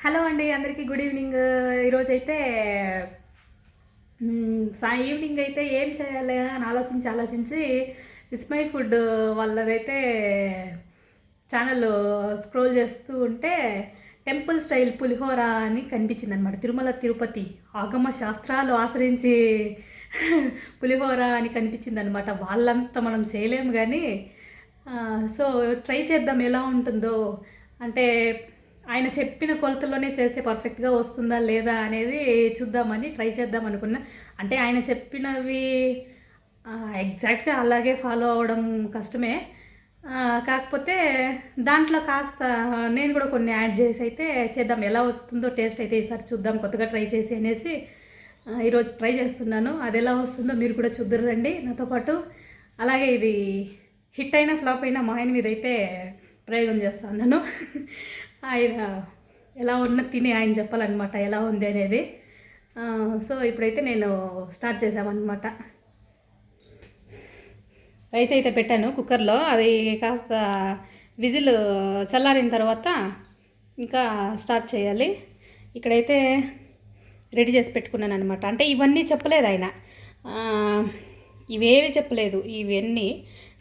Hello అండి అందరికీ good evening. ఈరోజు అయితే సా ఈవినింగ్ అయితే ఏం చేయాలి అని ఆలోచించి ఆలోచించి ఇస్మై ఫుడ్ వాళ్ళదైతే ఛానల్ స్క్రోల్ చేస్తూ ఉంటే టెంపుల్ స్టైల్ పులిహోర అని కనిపించింది అనమాట తిరుమల తిరుపతి ఆగమ శాస్త్రాలు ఆశ్రయించి పులిహోర అని కనిపించింది అనమాట వాళ్ళంతా మనం చేయలేము కానీ సో ట్రై చేద్దాం ఎలా ఉంటుందో. అంటే ఆయన చెప్పిన కొలతలోనే చేస్తే పర్ఫెక్ట్గా వస్తుందా లేదా అనేది చూద్దామని ట్రై చేద్దాం అనుకున్నా. అంటే ఆయన చెప్పినవి ఎగ్జాక్ట్గా అలాగే ఫాలో అవ్వడం కష్టమే. కాకపోతే దాంట్లో కాస్త నేను కూడా కొన్ని యాడ్ చేసి అయితే చేద్దాం. ఎలా వస్తుందో టేస్ట్ అయితే ఈసారి చూద్దాం కొత్తగా ట్రై చేసి అనేసి ఈరోజు ట్రై చేస్తున్నాను. అది ఎలా వస్తుందో మీరు కూడా చూద్దరండి నాతో పాటు అలాగే ఇది హిట్ అయినా ఫ్లాప్ అయినా మా ఆయన మీద అయితే ప్రయోగం చేస్తున్నాను ఆయన ఎలా ఉన్న తిని ఆయన చెప్పాలన్నమాట ఎలా ఉంది అనేది. సో ఇప్పుడైతే నేను స్టార్ట్ చేసామన్నమాట రైస్ అయితే పెట్టాను కుక్కర్లో. అది కాస్త విజిల్ చల్లారిన తర్వాత ఇంకా స్టార్ట్ చేయాలి. ఇక్కడైతే రెడీ చేసి పెట్టుకున్నాను అనమాట అంటే ఇవన్నీ చెప్పలేదు ఆయన. ఇవేవి చెప్పలేదు. ఇవన్నీ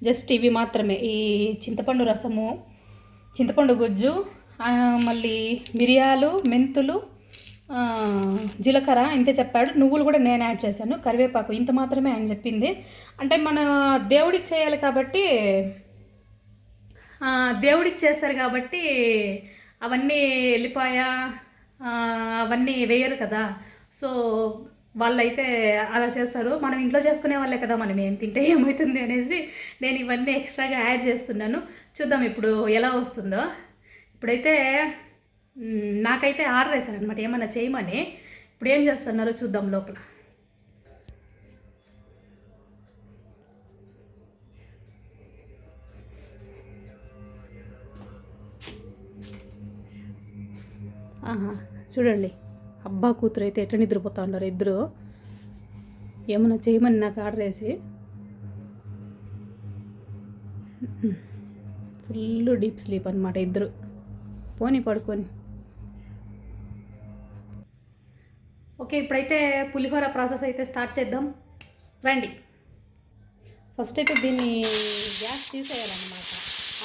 జస్ట్ ఇవి మాత్రమే. ఈ చింతపండు రసము చింతపండు గుజ్జు మళ్ళీ మిరియాలు మెంతులు జీలకర్ర ఇంతే చెప్పాడు. నువ్వులు కూడా నేను యాడ్ చేశాను. కరివేపాకు ఇంత మాత్రమే ఆయన చెప్పింది. అంటే మన దేవుడికి చేయాలి కాబట్టి దేవుడికి చేస్తారు కాబట్టి అవన్నీ వెళ్ళిపాయ అవన్నీ వేయరు కదా. సో వాళ్ళైతే అలా చేస్తారు. మనం ఇంట్లో చేసుకునే వాళ్ళే కదా మనం ఏం తింటే ఏమవుతుంది అనేసి నేను ఇవన్నీ ఎక్స్ట్రాగా యాడ్ చేస్తున్నాను. చూద్దాం ఇప్పుడు ఎలా వస్తుందో. ఇప్పుడైతే నాకైతే ఆర్డర్ వేశారు అనమాట ఏమన్నా చేయమని. ఇప్పుడు ఏం చేస్తున్నారో చూద్దాం లోపల. ఆహా చూడండి. అబ్బా కూతురు అయితే ఎట్ట నిద్రపోతా ఉన్నారు ఇద్దరు. ఏమన్నా చేయమని నాకు ఆర్డర్ వేసి. ఫుల్ డీప్ స్లీప్ అనమాట ఇద్దరు. పోని పడుకొని. ఓకే ఇప్పుడైతే పులిహోర ప్రాసెస్ అయితే స్టార్ట్ చేద్దాం. రండి. ఫస్ట్ అయితే దీన్ని గ్యాస్ తీసేయాలన్నమాట.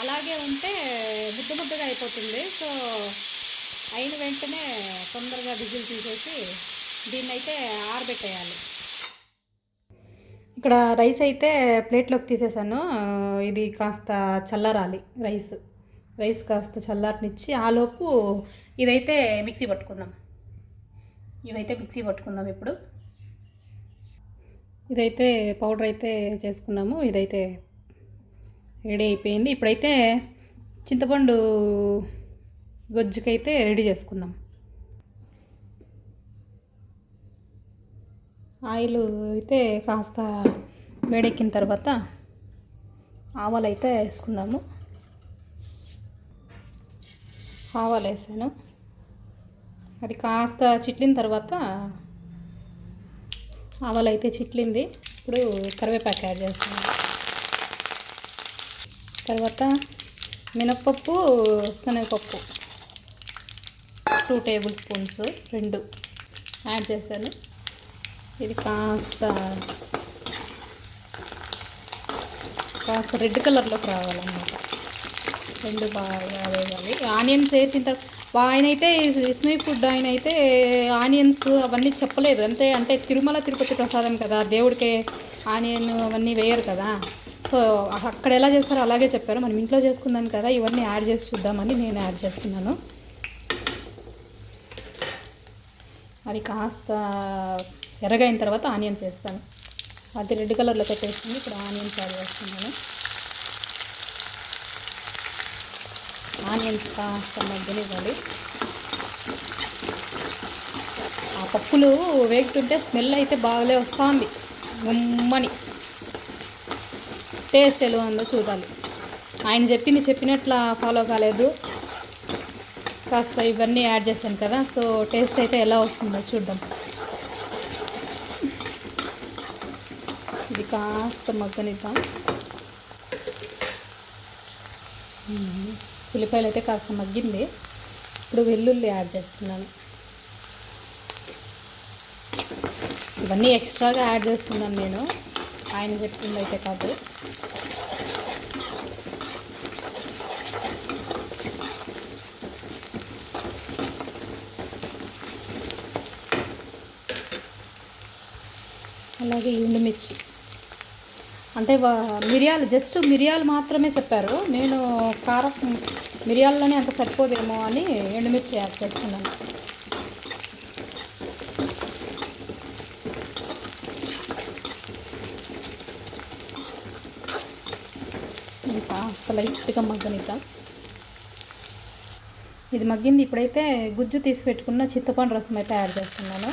అలాగే ఉంటే ముద్ద ముద్దగా అయిపోతుంది. సో అయిన వెంటనే తొందరగా విజిల్ తీసేసి దీన్ని అయితే ఆరబెట్టేయాలి. ఇక్కడ రైస్ అయితే ప్లేట్లోకి తీసేసాను. ఇది కాస్త చల్లారాలి రైస్. రైస్ కాస్త చల్లారనిచ్చి ఆలోపు ఇదైతే మిక్సీ పట్టుకుందాం. ఇవైతే మిక్సీ పట్టుకుందాం ఇప్పుడు. ఇదైతే పౌడర్ అయితే చేసుకున్నాము. ఇదైతే రెడీ అయిపోయింది. ఇప్పుడైతే చింతపండు గొజ్జుకైతే రెడీ చేసుకుందాం. ఆయిల్ అయితే కాస్త వేడెక్కిన తర్వాత ఆవాలు అయితే వేసుకుందాము. ఆవాలు వేసాను అది కాస్త చిట్లిన తర్వాత ఆవాలు అయితే చిట్లింది. ఇప్పుడు కరివేపాకు యాడ్ చేస్తాను తర్వాత మినప్పప్పు శనగపప్పు టూ టేబుల్ స్పూన్స్ రెండు యాడ్ చేశాను. ఇది కాస్త కాస్త రెడ్ కలర్లోకి రావాలన్నమాట. రెండు బాగా వేయాలి. ఆనియన్స్ వేసిన తర్వాత ఆయన అయితే ఇస్మీ ఫుడ్ ఆయన అయితే ఆనియన్స్ అవన్నీ చెప్పలేదు. అంతే అంటే తిరుమల తిరుపతి ప్రసాదం కదా దేవుడికి ఆనియన్ అవన్నీ వేయరు కదా. సో అక్కడ ఎలా చేస్తారో అలాగే చెప్పారు. మనం ఇంట్లో చేసుకుందాం కదా ఇవన్నీ యాడ్ చేసి చూద్దామని నేను యాడ్ చేస్తున్నాను. అది కాస్త ఎర్రగైన తర్వాత ఆనియన్స్ వేస్తాను. అది రెడ్ కలర్లో పెట్టేస్తుంది ఇప్పుడు ఆనియన్స్ యాడ్ చేస్తున్నాను. ఆనియన్స్ కాస్త మగ్గనివ్వాలి. ఆ పప్పులు వేగుతుంటే స్మెల్ అయితే బాగాలే వస్తుంది. గుమ్మని. టేస్ట్ ఎలా ఉందో చూడాలి. ఆయన చెప్పింది చెప్పినట్లా ఫాలో కాలేదు. కాస్త ఇవన్నీ యాడ్ చేశాను కదా సో టేస్ట్ అయితే ఎలా వస్తుందో చూద్దాం. ఇది కాస్త మగ్గనిద్దాం. ఉల్లిపాయలు అయితే కాస్త మగ్గింది. ఇప్పుడు వెల్లుల్లి యాడ్ చేస్తున్నాను. ఇవన్నీ ఎక్స్ట్రాగా యాడ్ చేస్తున్నాను నేను. ఆయన చెప్పింది అయితే కాదు. అలాగే ఎండుమిర్చి. అంటే మిరియాలు జస్ట్ మిరియాలు మాత్రమే చెప్పారు. నేను కారం మిరియాల్లోనే అంత సరిపోదేమో అని ఎండుమిర్చి యాడ్ చేస్తున్నాను. ఇంకా లైట్గా మగ్గనిద్దాం? ఇది మగ్గింది. ఇప్పుడైతే గుజ్జు తీసి పెట్టుకున్న చింతపండు రసం అయితే యాడ్ చేస్తున్నాను.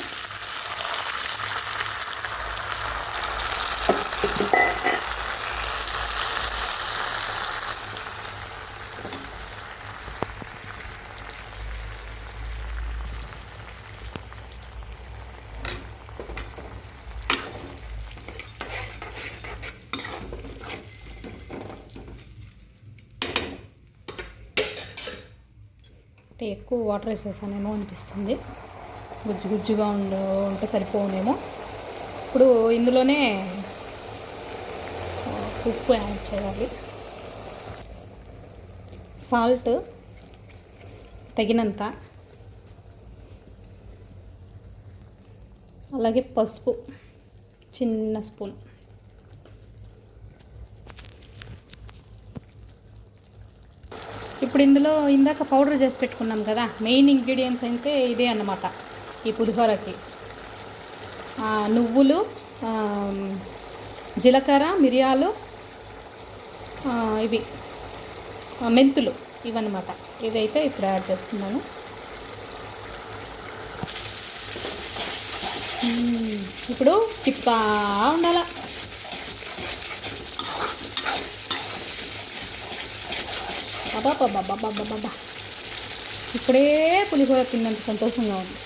ఎక్కువ వాటర్ వేసేసానేమో అనిపిస్తుంది. గుజ్జు గుజ్జుగా ఉండు ఉంటే సరిపోనేమో ఇప్పుడు ఇందులోనే ఉప్పు యాడ్ చేయాలి. సాల్ట్ తగినంత. అలాగే పసుపు చిన్న స్పూన్ ఇప్పుడు ఇందులో ఇందాక పౌడర్ చేసి పెట్టుకున్నాం కదా మెయిన్ ఇంగ్రీడియంట్స్ అయితే ఇదే అన్నమాట ఈ పులిహోరకి. నువ్వులు జీలకర్ర మిరియాలు ఇవి మెంతులు ఇవన్నమాట. ఇదైతే ఇప్పుడు యాడ్ చేస్తున్నాను. ఇప్పుడు తిప్పా ఉండాలా? అబాబాబాబాబాబాబా ఇప్పుడే పులిహోర తిన్నంత సంతోషంగా ఉంది.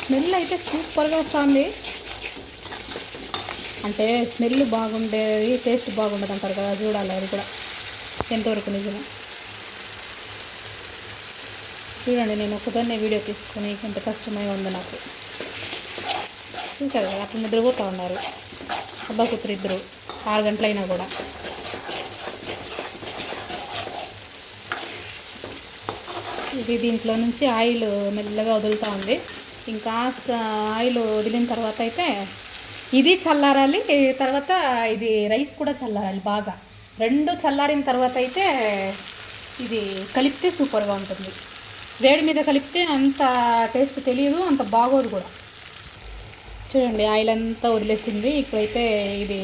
స్మెల్ అయితే సూపర్గా వస్తుంది. అంటే స్మెల్ బాగుండేది టేస్ట్ బాగుండదు అంటారు కదా చూడాలి అది కూడా. ఎంతవరకు నిజమే. చూడండి నేను ఒకదాన్నే వీడియో తీసుకొని ఎంత కష్టమై ఉంది నాకు. చూసారు కదా అట్లా నిద్రపోతూ ఉన్నారు. అబ్బా కూతురు ఇద్దరు. ఆరు గంటలైనా కూడా. ఇది దీంట్లో నుంచి ఆయిల్ మెల్లగా వదులుతూ ఉంది. ఇంకాస్త ఆయిల్ వదిలిన తర్వాత అయితే ఇది చల్లారాలి తర్వాత ఇది రైస్ కూడా చల్లారాలి బాగా. రెండు చల్లారిన తర్వాత అయితే ఇది కలిపితే సూపర్గా ఉంటుంది. వేడి మీద కలిపితే అంత టేస్ట్ తెలియదు అంత బాగోదు కూడా. చూడండి ఆయిల్ అంతా వదిలేసింది. ఇప్పుడైతే ఇది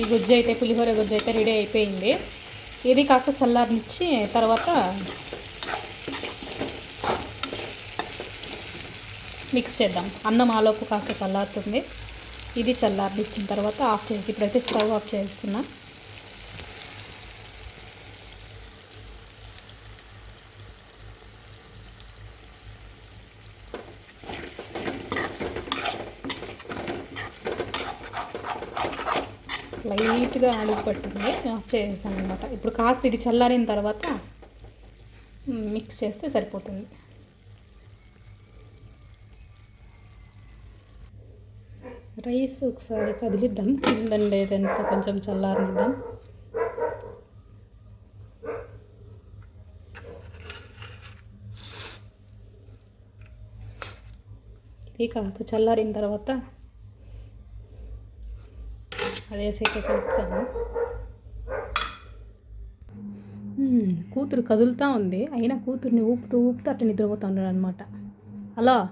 ఈ గుజ్జు అయితే పులిహోర గుజ్జు అయితే రెడీ అయిపోయింది. ఇది కాక చల్లారనిచ్చి తర్వాత మిక్స్ చేద్దాం. అన్నం ఆలోపు కాస్త చల్లారుతుంది. ఇది చల్లారనిచ్చిన తర్వాత ఆఫ్ చేసి ఇప్పుడైతే స్టవ్ ఆఫ్ చేస్తున్నా. లైట్గా అడుగు పట్టింది ఆఫ్ చేసాను అనమాట ఇప్పుడు కాస్త ఇది చల్లారిన తర్వాత మిక్స్ చేస్తే సరిపోతుంది. రైస్ ఒకసారి కదిలిద్దాం. కిందండి ఏదంతా కొంచెం చల్లారనిద్దాం. ఇది కాస్త చల్లారిన తర్వాత అదే సేక కలుపుతాను. కూతురు కదులుతూ ఉంది. అయినా కూతుర్ని ఊపుతూ ఊపుతూ అట్లా నిద్రపోతున్నాడు అనమాట హలో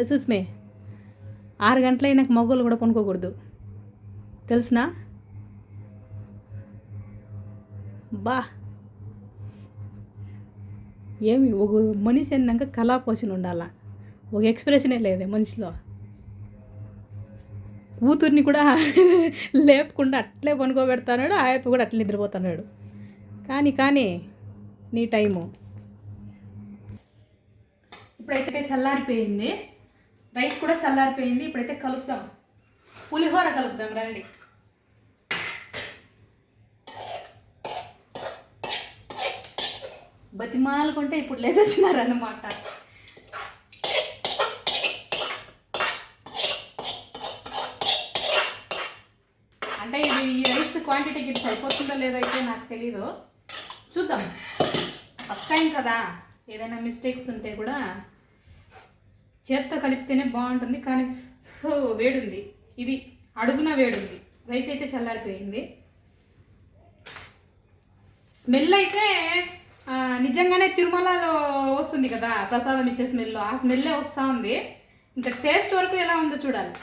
ఎసూస్ ఆరు ఆరు అయినాక మగోళ్ళు కూడా పనుకోకూడదు. తెలుసునా? బా. ఏమి ఒక మనిషి అన్నాక కళాపోషణ ఉండాల? ఒక ఎక్స్ప్రెషనే లేదే మనిషిలో. కూతుర్ని కూడా లేపకుండా అట్లే పనుకోబెడతాడు ఆయప్ప కూడా అట్లా నిద్రపోతున్నాడు కానీ కానీ నీ టైము. ఇప్పుడైతే చల్లారిపోయింది. రైస్ కూడా చల్లారిపోయింది. ఇప్పుడైతే కలుపుతాం పులిహోర కలుపుతాం రండి. బతిమాలకుంటే ఇప్పుడు లేచొచ్చినారన్నమాట క్వాంటిటీకి ఇది సరిపోతుందో లేదో అయితే నాకు తెలీదు. చూద్దాం. ఫస్ట్ టైం కదా. ఏదైనా మిస్టేక్స్ ఉంటే కూడా చేత్తో కలిపితేనే బాగుంటుంది. కానీ వేడుంది. ఇది అడుగున వేడుంది. రైస్ అయితే చల్లారిపోయింది. స్మెల్ అయితే నిజంగానే తిరుమలలో వస్తుంది కదా. ప్రసాదం ఇచ్చే స్మెల్ ఆ స్మెల్లే వస్తూ ఉంది. ఇంకా టేస్ట్ వరకు ఎలా ఉందో చూడాలి.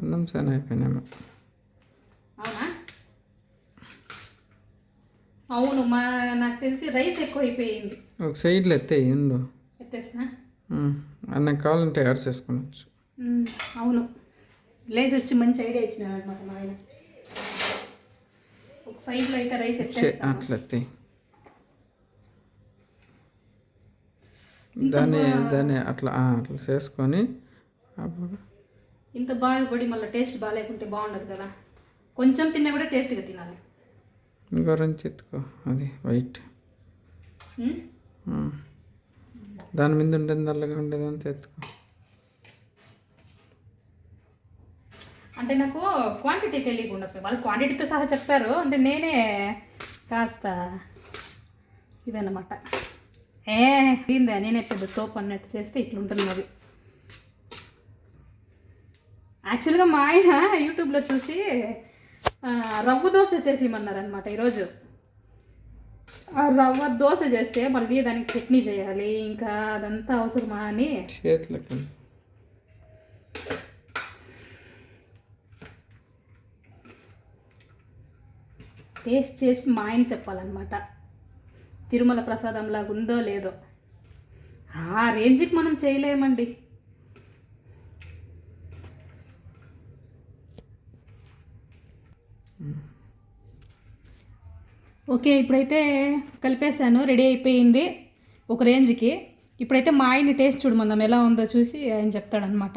అన్నం సేన అయిపోయినాము అవునా? అవును మా నాకు తెలిసి రైస్ ఎక్కువ అయిపోయింది ఒక సైడ్లో ఎత్తే ఎండు ఎత్తేసిన? అన్న కావాలంటే యాడ్ చేసుకోవచ్చు. అవును. లేచి వచ్చి మంచి ఐడియా ఇచ్చినాడు అనమాట మా ఆయన. ఒక సైడ్లో అయితే రైస్ ఎత్తేస్తాను. అట్లా ఎత్తే. దాన్ని దాన్ని అట్లా అట్లా చేసుకొని అప్పుడు ఇంత బాగా పడి మళ్ళీ టేస్ట్ బాగాలేకుంటే బాగుండదు కదా. కొంచెం తిన్నా కూడా టేస్ట్గా తినాలి. ఇంకో రంచి ఎత్తుకో అది వైట్. దాని మీద ఉండేది నల్లగా ఉండేది అంతా ఎత్తుకో అంటే నాకు క్వాంటిటీ తెలియకుండా వాళ్ళు క్వాంటిటీతో సహా చెప్పారు. అంటే నేనే కాస్త ఇదన్నమాట. ఏ దీందా నేనే పెద్ద తోపు అన్నట్టు చేస్తే ఇట్లుంటుంది మరి. యాక్చువల్గా మా ఆయన యూట్యూబ్లో చూసి రవ్వ దోశ చేసి ఇమ్మన్నారనమాట ఈరోజు రవ్వ దోశ చేస్తే మళ్ళీ దానికి చట్నీ చేయాలి ఇంకా అదంతా అవసరమా అని. చేతులకు. టేస్ట్ చేసి మా ఆయన చెప్పాలన్నమాట. తిరుమల ప్రసాదం లాగా ఉందో లేదో. ఆ రేంజ్కి మనం చేయలేమండి. ఓకే ఇప్పుడైతే కలిపేశాను. రెడీ అయిపోయింది ఒక రేంజ్కి. ఇప్పుడైతే మా ఆయన టేస్ట్ చూడమందాం ఎలా ఉందో చూసి ఆయన చెప్తాడనమాట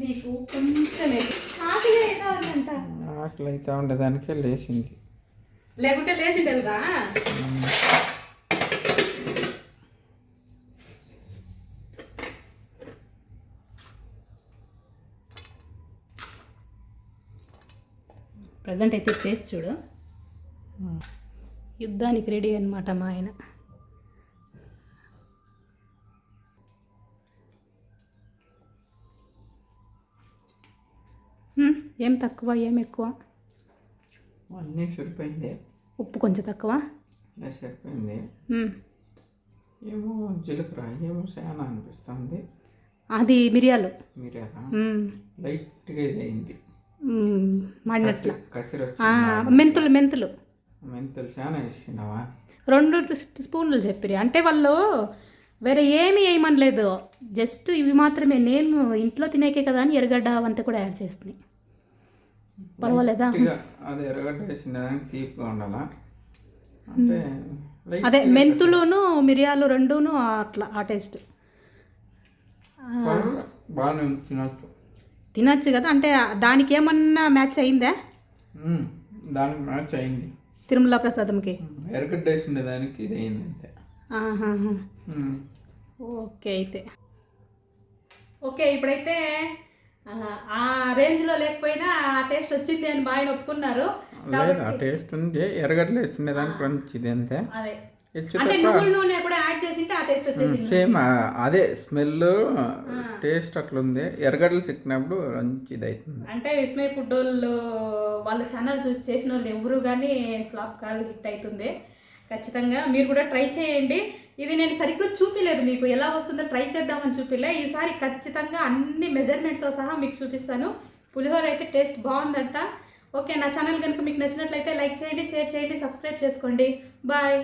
నీకు కొంచెం ఆకలి అయితే ఉందంట. ఆకలి అయితే ఉండేదానికే లేచింది. లేకుంటే లేచిండేదిగా ప్రజెంట్ అయితే టేస్ట్ చూడు. యుద్ధానికి రెడీ అనమాట మా ఆయన. ఏం తక్కువ ఏం ఎక్కువ? అన్నీ సరిపోయింది. ఉప్పు కొంచెం తక్కువ? సరిపోయింది. ఏమో జీలకర్ర ఏమో చాలా అనిపిస్తుంది. అది మిరియాలు. మీరు ఎలా మ్మ్. లైట్గా ఇది అయింది. మాడినట్ల మెంతులు మెంతులు. మెంతులు చాలా వేసినావా? రెండు స్పూన్లు చెప్పిరి. అంటే వాళ్ళు వేరే ఏమీ వేయమనలేదు జస్ట్ ఇవి మాత్రమే. నేను ఇంట్లో తినేకే కదా అని ఎర్రగడ్డ అవంతా కూడా యాడ్ చేస్తుంది పర్వాలేదా? అది ఎర్రగడ్డ వేసిన తీపిగా ఉండాలా? అంటే అదే మెంతులును మిరియాలు రెండును అట్లా ఆ టేస్ట్. బాగానే తినొచ్చు తినచ్చు కదా అంటే దానికి ఏమన్నా మ్యాచ్ అయిందా. దానికి మ్యాచ్ అయింది. తిరుమల ప్రసాదంకి? వేసిన దానికి ఇది అయింది అంతే. ఓకే అయితే. ఓకే ఇప్పుడైతే ఆ, ఆ రేంజ్లో లేకపోయినా ఆ టేస్ట్ వచ్చింది అని బాగా ఒప్పుకున్నారు. లేదు ఆ టేస్ట్ ఉంది వేసిన దానికి మంచిది అంతే. అదే. అంటే నువ్వుల నూనె కూడా యాడ్ చేసింటే ఆ టేస్ట్ వచ్చేసింది సేమ్ అదే స్మెల్ టేస్ట్ అట్లుంది. ఎర్రగడ్డలు చిక్కినప్పుడు మంచిది అవుతుంది అంటే విస్మయ్ ఫుడ్ వాళ్ళు వాళ్ళ ఛానల్ చూసి చేసిన వాళ్ళు ఎవరు కానీ ఫ్లాప్ కాదు హిట్ అవుతుంది ఖచ్చితంగా మీరు కూడా ట్రై చేయండి. ఇది నేను సరిగ్గా చూపిలేదు మీకు. ఎలా వస్తుందో ట్రై చేద్దామని చూపిలే. ఈసారి ఖచ్చితంగా అన్ని మెజర్మెంట్తో సహా మీకు చూపిస్తాను. పులిహోర అయితే టేస్ట్ బాగుందంట. ఓకే నా ఛానల్ కనుక మీకు నచ్చినట్లయితే లైక్ చేయండి షేర్ చేయండి సబ్స్క్రైబ్ చేసుకోండి. బాయ్